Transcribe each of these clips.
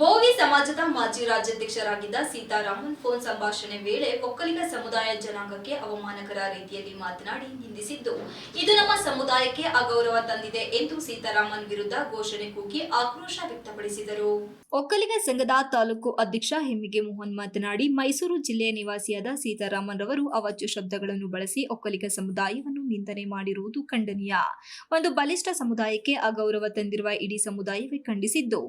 ಬೋವಿ ಸಮಾಜದ ಮಾಜಿ ರಾಜ್ಯಾಧ್ಯಕ್ಷರಾಗಿದ್ದ ಸೀತಾರಾಮನ್ ಫೋನ್ ಸಂಭಾಷಣೆ ವೇಳೆ ಒಕ್ಕಲಿಗ ಸಮುದಾಯ ಜನಾಂಗಕ್ಕೆ ಅವಮಾನಕರ ರೀತಿಯಲ್ಲಿ ಮಾತನಾಡಿ ನಿಂದಿಸಿದ್ದು. ಇದು ನಮ್ಮ ಸಮುದಾಯಕ್ಕೆ ಅಗೌರವ ತಂದಿದೆ ಎಂದು ಸೀತಾರಾಮನ್ ವಿರುದ್ಧ ಘೋಷಣೆ ಕೂಗಿ ಆಕ್ರೋಶ ವ್ಯಕ್ತಪಡಿಸಿದರು. ಒಕ್ಕಲಿಗ ಸಂಘದ ತಾಲೂಕು ಅಧ್ಯಕ್ಷ ಹೆಮ್ಮಿಗೆ ಮೋಹನ್ ಮಾತನಾಡಿ, ಮೈಸೂರು ಜಿಲ್ಲೆಯ ನಿವಾಸಿಯಾದ ಸೀತಾರಾಮನ್ ರವರು ಅವಚ್ಚು ಶಬ್ದಗಳನ್ನು ಬಳಸಿ ಒಕ್ಕಲಿಗ ಸಮುದಾಯವನ್ನು ನಿಂದನೆ ಮಾಡಿರುವುದು ಖಂಡನೀಯ. ಒಂದು ಬಲಿಷ್ಠ ಸಮುದಾಯಕ್ಕೆ ಅಗೌರವ ತಂದಿರುವ ಇಡೀ ಸಮುದಾಯವೇ ಖಂಡಿಸಿದ್ದು.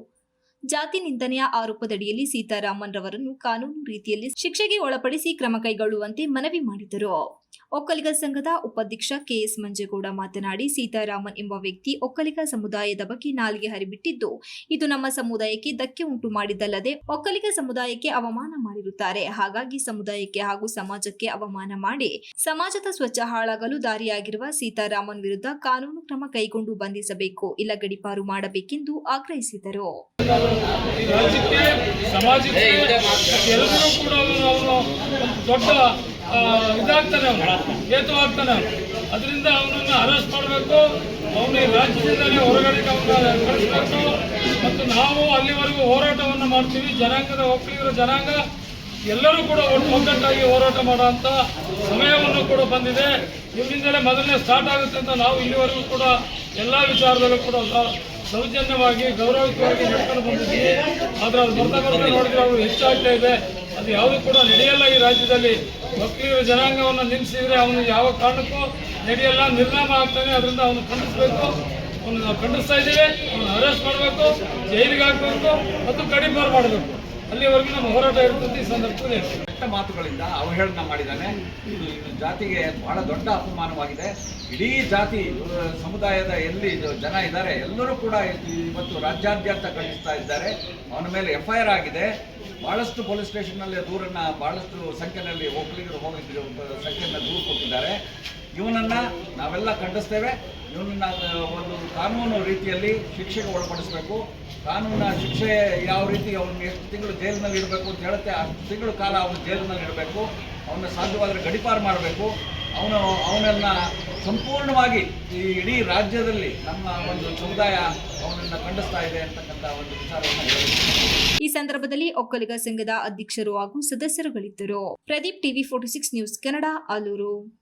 ಜಾತಿ ನಿಂದನೆಯ ಆರೋಪದಡಿಯಲ್ಲಿ ಸೀತಾರಾಮನ್ ರವರನ್ನು ಕಾನೂನು ರೀತಿಯಲ್ಲಿ ಶಿಕ್ಷೆಗೆ ಒಳಪಡಿಸಿ ಕ್ರಮ ಕೈಗೊಳ್ಳುವಂತೆ ಮನವಿ ಮಾಡಿದರು. ಒಕ್ಕಲಿಗ ಸಂಘದ ಉಪಾಧ್ಯಕ್ಷ ಕೆಎಸ್ ಮಂಜೇಗೌಡ ಮಾತನಾಡಿ, ಸೀತಾರಾಮನ್ ಎಂಬ ವ್ಯಕ್ತಿ ಒಕ್ಕಲಿಗ ಸಮುದಾಯದ ಬಗ್ಗೆ ನಾಲಿಗೆ ಹರಿಬಿಟ್ಟಿದ್ದು, ಇದು ನಮ್ಮ ಸಮುದಾಯಕ್ಕೆ ಧಕ್ಕೆ ಉಂಟು ಮಾಡಿದ್ದಲ್ಲದೆ ಒಕ್ಕಲಿಗ ಸಮುದಾಯಕ್ಕೆ ಅವಮಾನ ಮಾಡಿರುತ್ತಾರೆ. ಹಾಗಾಗಿ ಸಮುದಾಯಕ್ಕೆ ಹಾಗೂ ಸಮಾಜಕ್ಕೆ ಅವಮಾನ ಮಾಡಿ, ಸಮಾಜದ ಸ್ವಚ್ಛ ಹಾಳಾಗಲು ದಾರಿಯಾಗಿರುವ ಸೀತಾರಾಮನ್ ವಿರುದ್ಧ ಕಾನೂನು ಕ್ರಮ ಕೈಗೊಂಡು ಬಂಧಿಸಬೇಕು ಇಲ್ಲ ಗಡಿಪಾರು ಮಾಡಬೇಕೆಂದು ಆಗ್ರಹಿಸಿದರು. ಸಮಾಜಕ್ಕೆ ಎಲ್ಲರೂ ಕೂಡ ದೊಡ್ಡ ಇದಾಗ್ತಾನೆ ಅವನು. ಹೇತು ಆಗ್ತಾನೆ ಅದರಿಂದ ಅವನನ್ನು ಅರೆಸ್ಟ್ ಮಾಡಬೇಕು. ಅವನು ರಾಜ್ಯದಲ್ಲಿ ಹೊರಗಡೆ ಅವನ ಕಳಿಸ್ಬೇಕು. ಮತ್ತು ನಾವು ಅಲ್ಲಿವರೆಗೂ ಹೋರಾಟವನ್ನು ಮಾಡ್ತೀವಿ. ಜನಾಂಗದ ಒಕ್ಕಲಿಗರ ಜನಾಂಗ. ಎಲ್ಲರೂ ಕೂಡ ಒಗ್ಗಟ್ಟಾಗಿ ಹೋರಾಟ ಮಾಡುವಂತ ಸಮಯವನ್ನು ಕೂಡ ಬಂದಿದೆ. ಇವರಿಂದಲೇ ಮೊದಲನೇ ಸ್ಟಾರ್ಟ್ ಆಗುತ್ತೆ ಅಂತ ನಾವು ಇಲ್ಲಿವರೆಗೂ ಕೂಡ ಎಲ್ಲ ವಿಚಾರದಲ್ಲೂ ಕೂಡ ಸೌಜನ್ಯವಾಗಿ ಗೌರವಯುತವಾಗಿ ನಡ್ಕೊಂಡು ಬಂದಿದ್ದೀವಿ. ಆದರೆ ಅದು ಬರ್ತಾ ಬರ್ತಾ ನೋಡಿದ್ರೆ ಅವರು ಹೆಚ್ಚಾಗ್ತಾ ಇದೆ. ಅದು ಯಾವುದು ಕೂಡ ನಡೆಯಲ್ಲ ಈ ರಾಜ್ಯದಲ್ಲಿ. ವಕೀಲರ ಜನಾಂಗವನ್ನು ನಿಲ್ಲಿಸಿದರೆ ಅವನು ಯಾವ ಕಾರಣಕ್ಕೂ ನಡೆಯಲ್ಲ, ನಿರ್ನಾಮ ಆಗ್ತಾನೆ, ಅದರಿಂದ ಅವನು ಖಂಡಿಸಬೇಕು. ಅವನು ನಾವು ಖಂಡಿಸ್ತಾ ಇದ್ದೀವಿ ಅವನು ಅರೆಸ್ಟ್ ಮಾಡಬೇಕು, ಜೈಲಿಗೆ ಹಾಕಬೇಕು, ಮತ್ತು ಕಡಿಮೆ ಮಾಡಬೇಕು. ಅಲ್ಲಿವರೆಗೂ ನಮ್ಮ ಹೋರಾಟ ಇರ್ತದೆ ಈ ಸಂದರ್ಭದಲ್ಲಿ. ಕೆಟ್ಟ ಮಾತುಗಳಿಂದ ಅವಹೇಳನ ಮಾಡಿದ್ದಾನೆ. ಇದು ಜಾತಿಗೆ ಬಹಳ ದೊಡ್ಡ ಅಪಮಾನವಾಗಿದೆ. ಇಡೀ ಜಾತಿ ಸಮುದಾಯದ ಎಲ್ಲಿ ಜನ ಇದ್ದಾರೆ, ಎಲ್ಲರೂ ಕೂಡ ಇವತ್ತು ರಾಜ್ಯಾದ್ಯಂತ ಖಂಡಿಸ್ತಾ ಇದ್ದಾರೆ. ಅವನ ಮೇಲೆ ಎಫ್ ಐ ಆರ್ ಆಗಿದೆ. ಬಹಳಷ್ಟು ಪೊಲೀಸ್ ಸ್ಟೇಷನ್ನಲ್ಲಿ ದೂರನ್ನು ಬಹಳಷ್ಟು ಸಂಖ್ಯೆಯಲ್ಲಿ ಒಕ್ಕಲಿಗರು ಹೋಗಿದ್ದು ಸಂಖ್ಯೆಯನ್ನು ದೂರು ಕೊಟ್ಟಿದ್ದಾರೆ. ಇವನನ್ನ ನಾವೆಲ್ಲ ಖಂಡಿಸ್ತೇವೆ. ಇವನನ್ನ ಒಂದು ಕಾನೂನು ರೀತಿಯಲ್ಲಿ ಶಿಕ್ಷೆಗೆ ಒಳಪಡಿಸಬೇಕು. ಕಾನೂನ ಶಿಕ್ಷೆ ಯಾವ ರೀತಿ ಅವನು ಎಷ್ಟು ತಿಂಗಳು ಜೈಲಿನಲ್ಲಿ ಇಡಬೇಕು ಅಂತ ಹೇಳುತ್ತೆ, ಅಷ್ಟು ತಿಂಗಳು ಕಾಲ ಅವನು ಜೈಲಿನಲ್ಲಿ ಇಡಬೇಕು ಅವನ್ನ ಸಾಧ್ಯವಾದರೆ ಗಡಿಪಾರು ಮಾಡಬೇಕು. ಅವನು, ಅವನನ್ನ ಸಂಪೂರ್ಣವಾಗಿ ಈ ಇಡೀ ರಾಜ್ಯದಲ್ಲಿ ನಮ್ಮ ಒಂದು ಸಮುದಾಯ ಅವನನ್ನು ಖಂಡಿಸ್ತಾ ಇದೆ ಅಂತಕ್ಕಂಥ ಒಂದು ವಿಚಾರವನ್ನು ಈ ಸಂದರ್ಭದಲ್ಲಿ ಒಕ್ಕಲಿಗ ಸಂಘದ ಅಧ್ಯಕ್ಷರು ಹಾಗೂ ಸದಸ್ಯರುಗಳಿದ್ದರು. Pradeep TV forty six news Kannada, Alur.